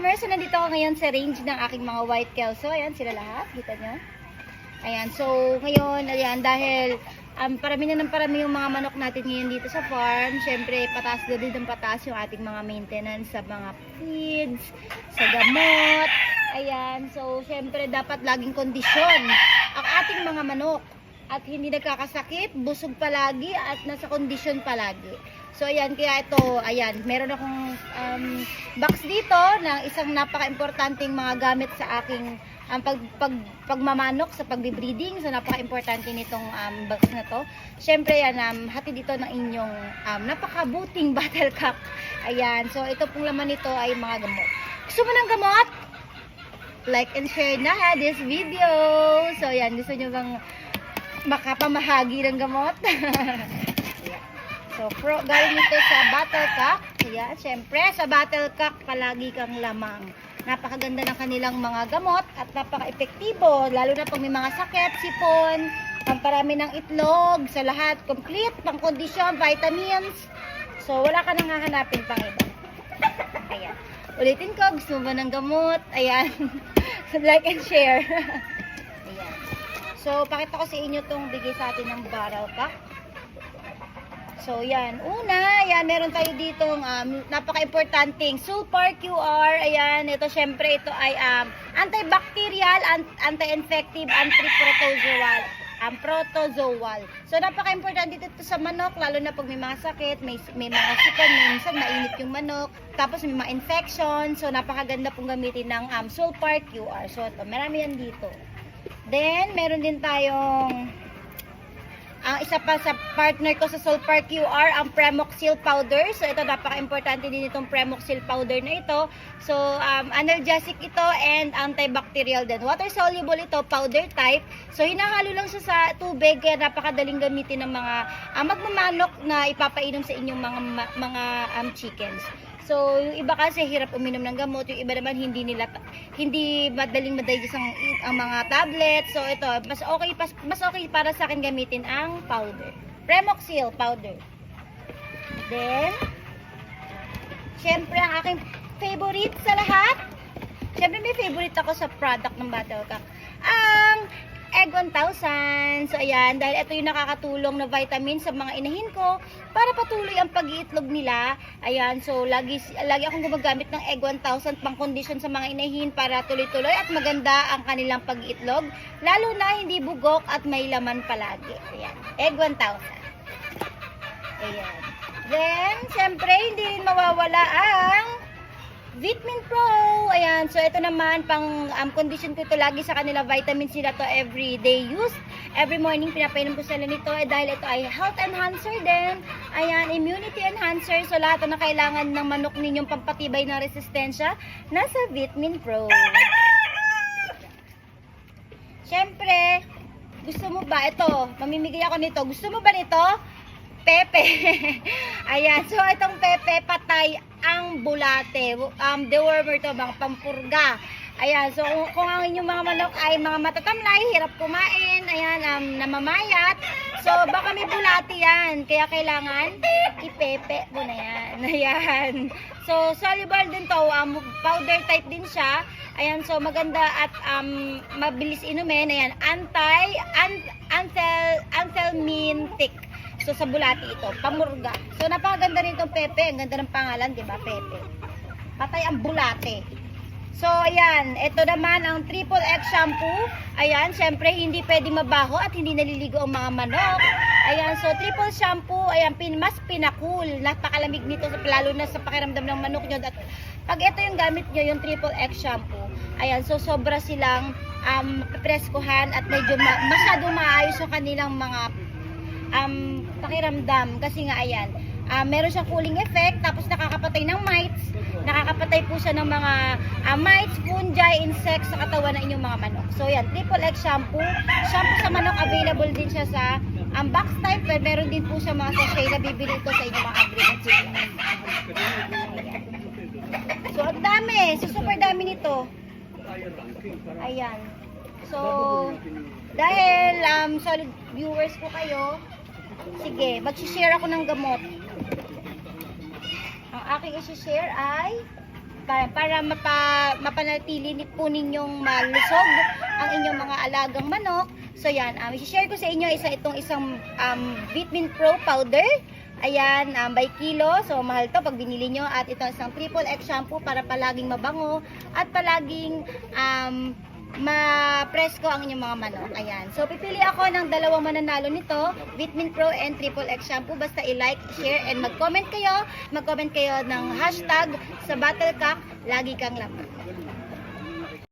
farmers, so nandito ako ngayon sa range ng aking mga white kelso. Ayan, sila lahat. Kita nyo? Ayan, so ngayon, ayan, dahil um, parami na ng parami yung mga manok natin ngayon dito sa farm. Siyempre, pataas na din ng pataas yung ating mga maintenance sa mga feeds, sa gamot. Ayan, so siyempre dapat laging kondisyon ang ating mga manok at hindi nagkakasakit, busog palagi at nasa kondisyon palagi. So ayan, kaya ito, ayan, meron akong um, box dito ng isang napaka-importanting mga gamit sa aking um, pag, pag, pagmamanok sa pagbe-breeding. So napaka-importante nitong um, box na to. Siyempre yan, um, hatid ito ng inyong um, napakabuting battle cock. Ayan, so ito pong laman nito ay mga gamot. Gusto mo ng gamot? Like and share na ha, this video. So ayan, gusto nyo bang makapamahagi ng gamot? So, pro, galing ito sa Battlecock. Ayan, syempre, sa Battlecock, palagi kang lamang. Napakaganda ng kanilang mga gamot at napaka-epektibo, lalo na pag may mga sakit, sipon, pamparami ng itlog, sa lahat, complete, pang kondisyon, vitamins. So, wala ka nang hahanapin pang iba. Ayan. Ulitin ko, gusto mo ba ng gamot? Ayan. like and share. Ayan. So, pakita ko sa inyo tong bigay sa atin ng barrel pack. So, yan. Una, yan, meron tayo ditong um, napaka-importanting Sulfur QR. Ayan, ito syempre, ito ay um, antibacterial, an- anti-infective, anti-protozoal. Ang protozoal. So, napaka-importante dito sa manok, lalo na pag may mga sakit, may, may mga sipon, minsan mainit yung manok, tapos may mga infection. So, napakaganda pong gamitin ng um, Sulfur QR. So, ito, marami yan dito. Then, meron din tayong ang isa pa sa partner ko sa Sulfur QR, ang Premoxil powder. So, ito napaka-importante din itong Premoxil powder na ito. So, um, analgesic ito and antibacterial din. Water-soluble ito, powder type. So, hinahalo lang siya sa tubig kaya napakadaling gamitin ng mga uh, magmamanok na ipapainom sa inyong mga mga um, chickens. So, yung iba kasi hirap uminom ng gamot, yung iba naman hindi nila hindi madaling madigest ang, ang mga tablet. So, ito, mas okay pas, mas okay para sa akin gamitin ang powder. Premoxil powder. Then, syempre ang aking favorite sa lahat. Syempre may favorite ako sa product ng Battlecock. Ang Egg 1000. So, ayan, dahil ito yung nakakatulong na vitamin sa mga inahin ko para patuloy ang pag-iitlog nila. Ayan, so, lagi, lagi akong gumagamit ng Egg 1000 pang condition sa mga inahin para tuloy-tuloy at maganda ang kanilang pag-iitlog. Lalo na hindi bugok at may laman palagi. Ayan, Egg 1000. Ayan. Then, syempre, hindi rin mawawala ang Vitamin Pro. Ayan. So, ito naman, pang um, condition ko ito lagi sa kanila. Vitamins nila to everyday use. Every morning, pinapainom ko sila nito eh, dahil ito ay health enhancer din. Ayan, immunity enhancer. So, lahat na kailangan ng manok ninyong pampatibay ng resistensya, nasa Vitamin Pro. Siyempre, gusto mo ba ito? Mamimigay ako nito. Gusto mo ba nito? Pepe. Ayan. So, itong pepe, patay ang bulate. Um, dewormer to, mga pampurga. Ayan. So, kung, kung ang inyong mga manok ay mga matatamlay, hirap kumain, ayan, um, namamayat. So, baka may bulate yan. Kaya kailangan ipepe mo na yan. Ayan. So, soluble din to. Um, powder type din siya. Ayan. So, maganda at um, mabilis inumin. Ayan. Anti, an, antel, antelmintic. So, sa bulati ito, pamurga. So, napakaganda rin itong Pepe. Ang ganda ng pangalan, di ba, Pepe? Patay ang bulate. So, ayan. Ito naman ang Triple X shampoo. Ayan, syempre, hindi pwedeng mabaho at hindi naliligo ang mga manok. Ayan, so triple shampoo, ayan, pin, mas pinakul. Napakalamig nito, lalo na sa pakiramdam ng manok nyo. At pag ito yung gamit nyo, yung Triple X shampoo, ayan, so sobra silang um, preskuhan at medyo ma- masyado maayos yung kanilang mga um, pakiramdam. Kasi nga ayan ah, meron siyang cooling effect tapos nakakapatay ng mites. Nakakapatay po siya ng mga ah, mites, fungi, insects sa katawan ng inyong mga manok. So yan, triple X shampoo. Shampoo sa manok available din siya sa ang um, box type pero meron din po siya mga sachet na bibili ito sa inyong mga agreement so ang dami. So super dami nito. Ayan. So dahil um, solid viewers ko kayo Sige, mag-share ako ng gamot. Ang aking isi-share ay para, para mapa, mapanatili ni- po ninyong malusog ang inyong mga alagang manok. So yan, um, share ko sa inyo isa itong isang um, Vitamin Pro powder. Ayan, um, by kilo. So mahal to pag binili nyo. At ito isang triple X shampoo para palaging mabango at palaging um, ma-presko ang inyong mga manok. Ayan. So, pipili ako ng dalawang mananalo nito, Vitamin Pro and Triple X Shampoo. Basta i-like, share, and mag-comment kayo. Mag-comment kayo ng hashtag sa Battlecock, lagi kang laman.